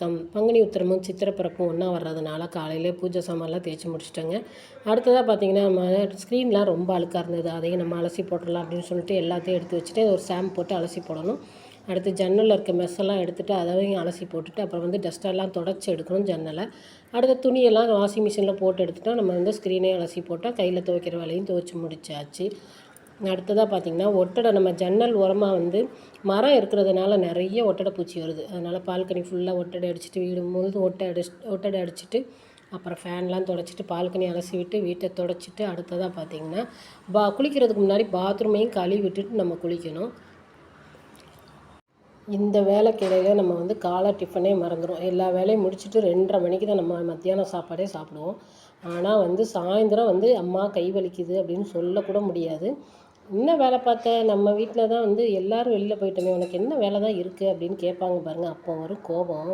தம் பங்குனி உத்திரமும் சித்திரை பிறப்பும் ஒன்றா வர்றதுனால காலையிலே பூஜை சாமான்லாம் தேய்ச்சி முடிச்சிட்டேங்க. அடுத்ததாக பார்த்தீங்கன்னா நம்ம ஸ்க்ரீன்லாம் ரொம்ப அழுக்காக இருந்தது. அதையும் நம்ம அலசி போட்டுடலாம் அப்படின்னு சொல்லிட்டு எல்லாத்தையும் எடுத்து வச்சுட்டு ஒரு ஷாம்பு போட்டு அலசி போடணும். அடுத்து ஜன்னலில் இருக்க மெஸ்ஸெல்லாம் எடுத்துகிட்டு அதையும் அலசி போட்டுட்டு அப்புறம் வந்து டஸ்ட்டெல்லாம் தொடச்சி எடுக்கணும் ஜன்னலை. அடுத்த துணியெல்லாம் வாஷிங் மிஷினில் போட்டு எடுத்துட்டா நம்ம வந்து ஸ்க்ரீனே அலசி போட்டால் கையில் துவைக்கிற வேலையும் துவைச்சி முடிச்சாச்சு. அடுத்ததாக பார்த்திங்கன்னா ஒட்டடை நம்ம ஜன்னல் ஓரமாக வந்து மரம் இருக்கிறதுனால நிறைய ஒட்டடை பூச்சி வருது. அதனால் பால்கனி ஃபுல்லாக ஒட்டடை அடிச்சுட்டு வீடு முழுது ஒட்டை அடிச்சு ஒட்டடை அடிச்சுட்டு அப்புறம் ஃபேன்லாம் தொடச்சிட்டு பால்கனி அலசி விட்டு வீட்டை தொடச்சிட்டு அடுத்ததாக பார்த்திங்கன்னா பா குளிக்கிறதுக்கு முன்னாடி பாத்ரூமையும் கழுவி விட்டுட்டு நம்ம குளிக்கணும். இந்த வேலைக்கிடையில் நம்ம வந்து காலை டிஃபனே மறந்துடும் எல்லா வேலையும் முடிச்சுட்டு ரெண்டரை மணிக்கு தான் நம்ம மத்தியானம் சாப்பாடே சாப்பிடுவோம். ஆனால் வந்து சாயந்தரம் வந்து அம்மா கை வலிக்குது அப்படின்னு சொல்லக்கூட முடியாது. என்ன வேலை பார்த்த நம்ம வீட்டில் தான் வந்து எல்லோரும் வெளியில் போயிட்டோமே உனக்கு என்ன வேலை தான் இருக்குது அப்படின்னு கேட்பாங்க பாருங்கள் அப்போ வரும் கோபம்.